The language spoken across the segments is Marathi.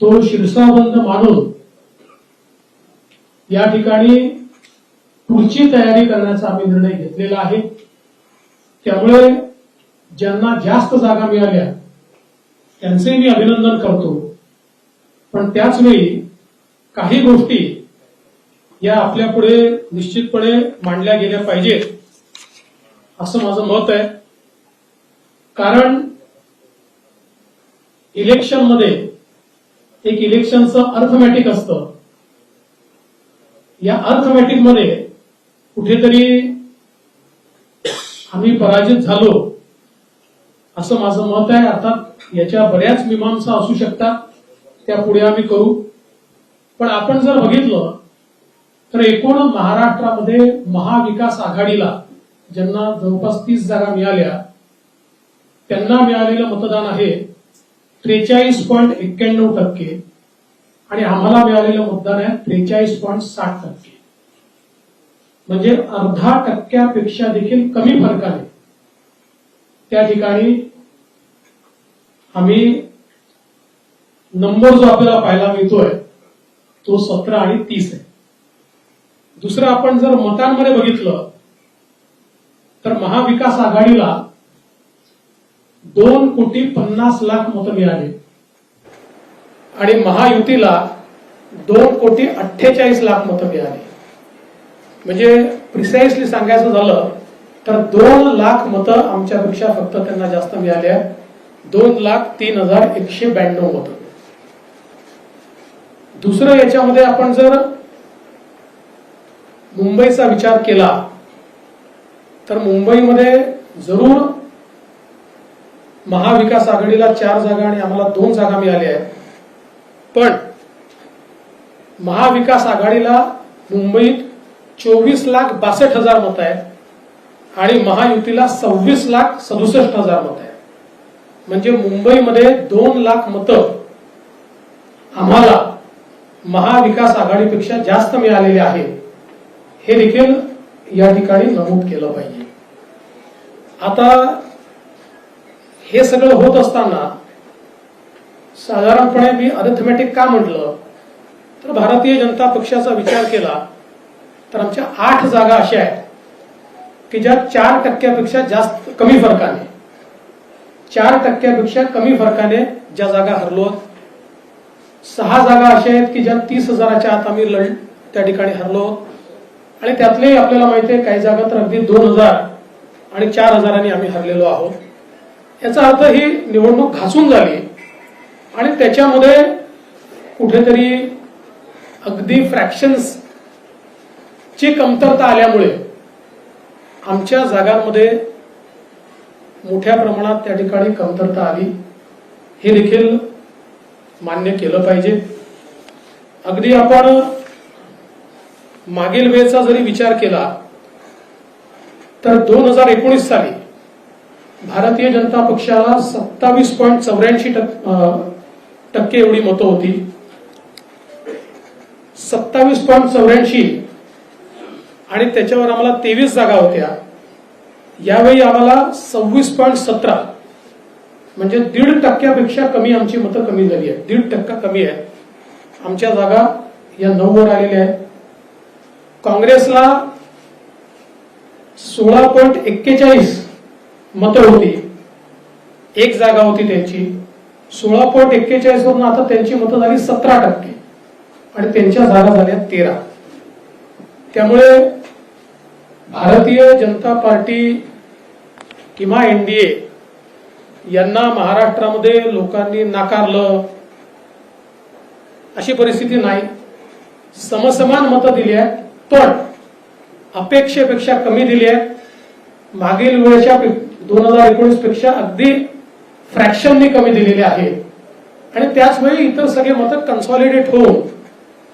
तो शिरसाबंद मानून या ठिकाणी पुढची तयारी करण्याचा आम्ही निर्णय घेतलेला आहे. त्यामुळे ज्यांना जास्त जागा मिळाल्या त्यांचे मी अभिनंदन करतो. पण त्याच वेळी काही गोष्टी या आपल्या पुढे निश्चितपणे मांडल्या गेल्या पाहिजेत असं माझं मत आहे. कारण इलेक्शनमध्ये एक इलेक्शनचं अर्थमॅटिक असतं. या अर्थमॅटिकमध्ये कुठेतरी आम्ही पराजित झालो असं माझं मत आहे. अर्थात याच्या बऱ्याच मीमांसा असू शकतात त्या पुढे आम्ही करू. पण आपण जर बघितलं तर एकूण महाराष्ट्रामध्ये महाविकास आघाडीला ज्यांना जवळपास तीस जागा मिळाल्या त्यांना मिळालेलं मतदान आहे त्रेचाळीस पॉईंट एक्क्याण्णव टक्के आणि आम्हाला मिळालेलं मतदान आहे त्रेचाळीस पॉईंट साठ टक्के. म्हणजे अर्धा टक्क्यापेक्षा देखील कमी फरकाने त्या ठिकाणी आम्ही नंबर जो आपल्याला पाहायला मिळतोय तो सतरा आणि तीस आहे. दुसरं आपण जर मतांमध्ये बघितलं तर महाविकास आघाडीला दोन कोटी पन्नास लाख मतं मिळाली. आणि महायुतीला दोन कोटी अठ्ठेचाळीस लाख मतं मिळाली. म्हणजे प्रिसाइसली सांगायचं झालं तर दोन लाख मतं आमच्यापेक्षा फक्त त्यांना जास्त मिळाली आहेत. दोन लाख तीन हजार एकशे ब्याण्णव मतं. दुसरं याच्यामध्ये आपण जर मुंबईचा विचार केला तर मुंबईमध्ये जरूर महाविकास आघाडीला चार जागा आणि आम्हाला दोन जागा मिळाल्या आहेत. पण महाविकास आघाडीला मुंबईत चोवीस लाख बासष्ट हजार मत आहेत आणि महायुतीला सव्वीस लाख सदुसष्ट हजार मत आहेत. म्हणजे मुंबईमध्ये दोन लाख मतं आम्हाला महाविकास आघाडीपेक्षा जास्त मिळालेले आहे हे देखील या ठिकाणी नमूद केलं पाहिजे. आता हे सगळं होत असताना साधारणपणे मी अरिथमॅटिक का म्हटलं? तर भारतीय जनता पक्षाचा विचार केला तर आमच्या आठ जागा अशा आहेत की ज्या चार टक्क्यापेक्षा जास्त कमी फरकाने चार टक्क्यापेक्षा कमी फरकाने ज्या जागा हरलो सहा जागा अशा आहेत की ज्या तीस हजाराच्या आत आम्ही लढ त्या ठिकाणी हरलो आणि त्यातलेही आपल्याला माहिती आहे काही जागा तर अगदी दोन हजार आणि चार हजारांनी आम्ही हरलेलो आहोत. याचा अर्थ ही निवडणूक घासून झाली. आणि त्याच्यामध्ये कुठेतरी अगदी फ्रॅक्शन्स ची कमतरता आल्यामुळे आमच्या जागांमध्ये मोठ्या प्रमाणात त्या ठिकाणी कमतरता आली. हे देखील मान्य केलं पाहिजे. अगदी आपण मागील वेळेचा जरी विचार केला तर दोन हजार एकोणीस साली भारतीय जनता पक्षाला सत्तावीस पॉईंट चौऱ्याऐंशी टक्के एवढी मतं होती. सत्तावीस पॉईंट चौऱ्याऐंशी आणि त्याच्यावर आम्हाला तेवीस जागा होत्या. यावेळी आम्हाला सव्वीस पॉईंट सतरा म्हणजे दीड टक्क्यापेक्षा कमी आमची मतं कमी झाली आहेत. दीड टक्का कमी आहे. आमच्या जागा या नऊ वर आलेल्या आहेत. काँग्रेसला सोळा पॉईंट एक्केचाळीस मतं होती. एक जागा होती त्यांची. सोळा पॉईंट एक्केचाळीस वरून आता त्यांची मतं झाली सतरा टक्के. आणि त्यांच्या जागा झाल्या तेरा. त्यामुळे भारतीय जनता पार्टी किंवा एनडीए यांना महाराष्ट्रामध्ये लोकांनी नाकारलं अशी परिस्थिती नाही. समसमान मतं दिली आहेत पण अपेक्षेपेक्षा कमी दिली आहेत. मागील वेळेच्या दोन हजार एकोणीसपेक्षा अगदी फ्रॅक्शननी कमी दिलेले आहे. आणि त्याचवेळी इतर सगळे मतं कन्सॉलिडेट होऊन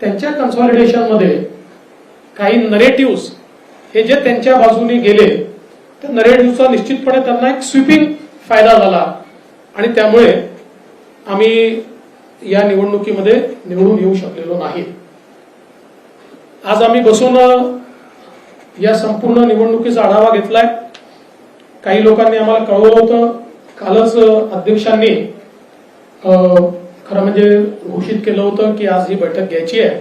त्यांच्या कन्सॉलिडेशनमध्ये काही नरेटिव्ह हे जे त्यांच्या बाजूने गेले त्या नरेटिव्हचा निश्चितपणे त्यांना एक स्विपिंग फायदा झाला. आणि त्यामुळे आम्ही या निवडणुकीमध्ये निवडून येऊ शकलेलो नाही. आज आम्ही बसून या संपूर्ण निवडणुकीचा आढावा घेतलाय. काही लोकांनी आम्हाला कळवलं होतं. कालच अध्यक्षांनी खरं म्हणजे घोषित केलं होतं की आज ही बैठक घ्यायची आहे.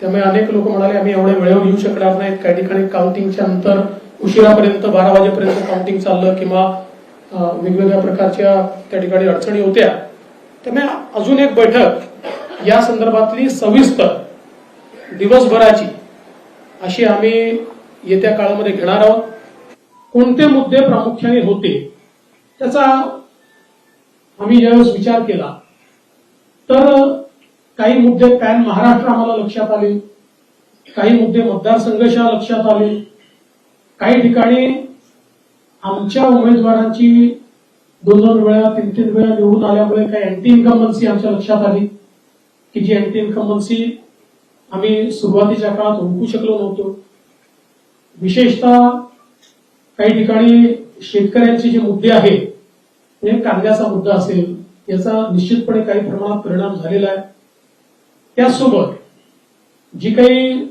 त्यामुळे अनेक लोक म्हणाले आम्ही एवढ्या वेळेवर येऊ शकणार नाहीत. काही ठिकाणी काउंटिंगच्या नंतर उशिरापर्यंत बारा वाजेपर्यंत काउंटिंग चाललं किंवा वेगवेगळ्या प्रकारच्या त्या ठिकाणी अडचणी होत्या. त्यामुळे अजून एक बैठक या संदर्भातली सविस्तर दिवसभराची अशी आम्ही येत्या काळामध्ये घेणार आहोत. कोणते मुद्दे प्रामुख्याने होते त्याचा आम्ही ज्यावेळेस विचार केला तर काही मुद्दे पॅन महाराष्ट्र आम्हाला लक्षात आले काही मुद्दे मतदारसंघर्ष लक्षात आले काही ठिकाणी आमच्या उमेदवारांची दोन दोन वेळा तीन तीन वेळा निवडून आल्यामुळे काही अँटी इन्कम्बन्सी आमच्या लक्षात आली की जी अँटी इन्कम्बन्सी आम्ही सुरुवातीच्या काळात ओळखू शकलो नव्हतो. विशेषतः काही ठिकाणी शेतकऱ्यांचे जे मुद्दे आहेत म्हणजे कांद्याचा मुद्दा असेल याचा निश्चितपणे काही प्रमाणात परिणाम झालेला आहे. त्याचसोबत जी काही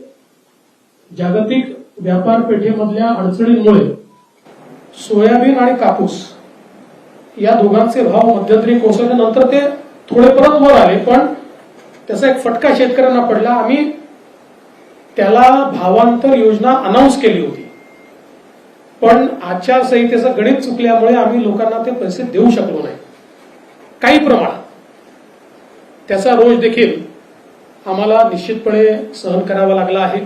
जागतिक व्यापार पेठेमधल्या अडचणींमुळे सोयाबीन आणि कापूस या दोघांचे भाव मध्यंतरी कोसळल्यानंतर ते थोडे परत वर आले पण त्याचा एक फटका शेतकऱ्यांना पडला. आम्ही त्याला भावांतर योजना अनाऊन्स केली होती. पण आचारसंहितेचं गणित चुकल्यामुळे आम्ही लोकांना ते पैसे देऊ शकलो नाही. काही प्रमाणात. त्याचा रोज देखील आम्हाला निश्चितपणे सहन करावा लागला आहे.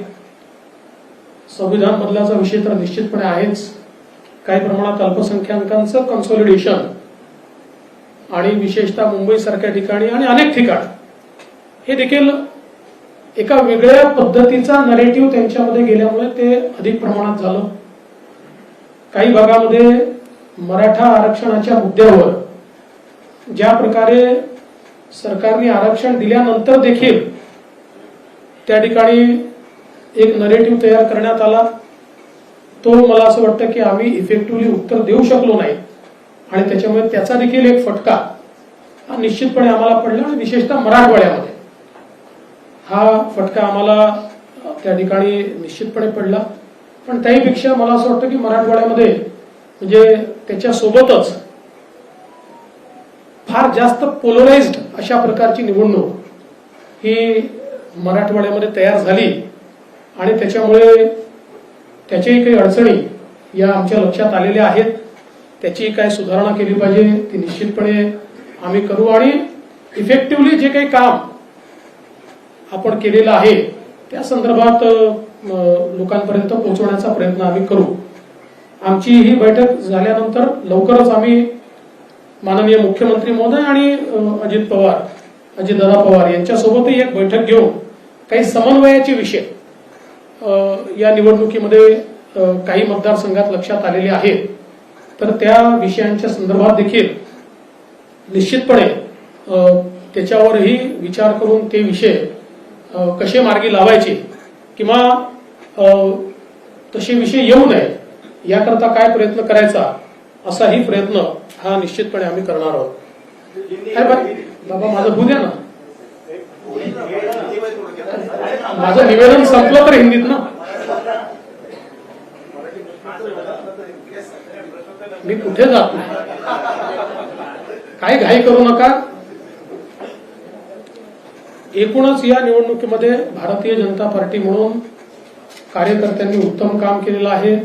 संविधान बदलाचा विषय तर निश्चितपणे आहेच. काही प्रमाणात अल्पसंख्याकांचं कन्सॉलिडेशन आणि विशेषतः मुंबईसारख्या ठिकाणी आणि अनेक ठिकाण. हे देखील एका वेगळ्या पद्धतीचा नरेटिव्ह त्यांच्यामध्ये गेल्यामुळे ते अधिक प्रमाणात झालं. काही भागामध्ये मराठा आरक्षणाच्या मुद्द्यावर ज्या प्रकारे सरकारने आरक्षण दिल्यानंतर देखील त्या ठिकाणी एक नरेटिव्ह तयार करण्यात आला. तो मला असं वाटतं की आम्ही इफेक्टिव्हली उत्तर देऊ शकलो नाही. आणि त्याच्यामुळे त्याचा देखील एक फटका हा निश्चितपणे आम्हाला पडला आणि विशेषतः मराठवाड्यामध्ये. हा फटका आम्हाला त्या ठिकाणी निश्चितपणे पडला. पण त्याहीपेक्षा मला असं वाटतं की मराठवाड्यामध्ये म्हणजे त्याच्यासोबतच फार जास्त पोलराइज्ड अशा प्रकारची निवडणूक ही मराठवाड्यामध्ये तयार झाली. आणि त्याच्यामुळे त्याच्याही काही अडचणी या आमच्या लक्षात आलेल्या आहेत. त्याची काय सुधारणा केली पाहिजे ती निश्चितपणे आम्ही करू. आणि इफेक्टिव्हली जे काही काम आपण केलेलं आहे त्या संदर्भात लोकांपर्यंत पोहोचवण्याचा प्रयत्न आम्ही करू. आमची ही बैठक झाल्यानंतर लवकरच आम्ही माननीय मुख्यमंत्री महोदय आणि अजित पवार अजितदादा पवार यांच्यासोबतही एक बैठक घेऊन काही समन्वयाचे विषय या निवडणुकीमध्ये काही मतदारसंघात लक्षात आलेले आहेत. तर त्या विषयांच्या संदर्भात देखील निश्चितपणे त्याच्यावरही विचार करून ते विषय कसे मार्गी लावायचे किंवा तसे विषय येऊ नये याकरता काय प्रयत्न करायचा असाही प्रयत्न हा निश्चितपणे आम्ही करणार आहोत. काय बा- बाबा माझं होऊ द्या ना. माझं निवेदन संपलं तर हिंदीत ना. मी कुठे जात नाही. काही घाई करू नका. एकूणच या निवडणुकीमध्ये भारतीय जनता पार्टी म्हणून कार्यकर्त्यांनी उत्तम काम केलेलं आहे.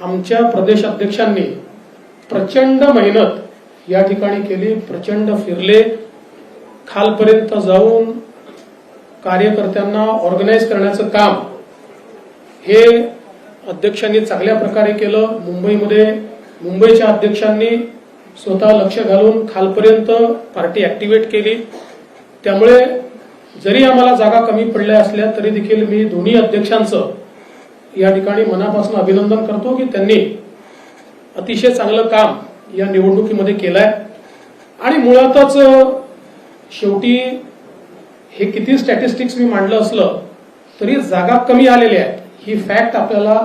आमच्या प्रदेश अध्यक्षांनी प्रचंड मेहनत या ठिकाणी केली प्रचंड फिरले. खालपर्यंत जाऊन कार्यकर्त्यांना ऑर्गनाईज करण्याचं काम हे अध्यक्षांनी चांगल्या प्रकारे केलं. मुंबईमध्ये मुंबईच्या अध्यक्षांनी स्वतः लक्ष घालून खालपर्यंत पार्टी ऍक्टिव्हेट केली. त्यामुळे जरी आम्हाला जागा कमी पडल्या असल्या तरी देखील मी दोन्ही अध्यक्षांचं या ठिकाणी मनापासून अभिनंदन करतो की त्यांनी अतिशय चांगलं काम या निवडणुकीमध्ये केलंय. आणि मुळातच शेवटी हे किती स्टॅटिस्टिक्स मी मांडलं असलं तरी जागा कमी आलेल्या आहेत ही फॅक्ट आपल्याला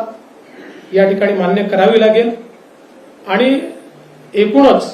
या ठिकाणी मान्य करावी लागेल. आणि एकूणच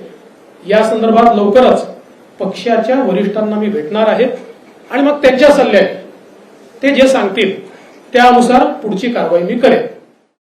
या संदर्भात लवकरच पक्षाच्या वरिष्ठांना मी भेटणार आहे. आणि मग त्यांच्या सल्ल्याने ते जे सांगतील त्यानुसार पुढची कारवाई मी करेन.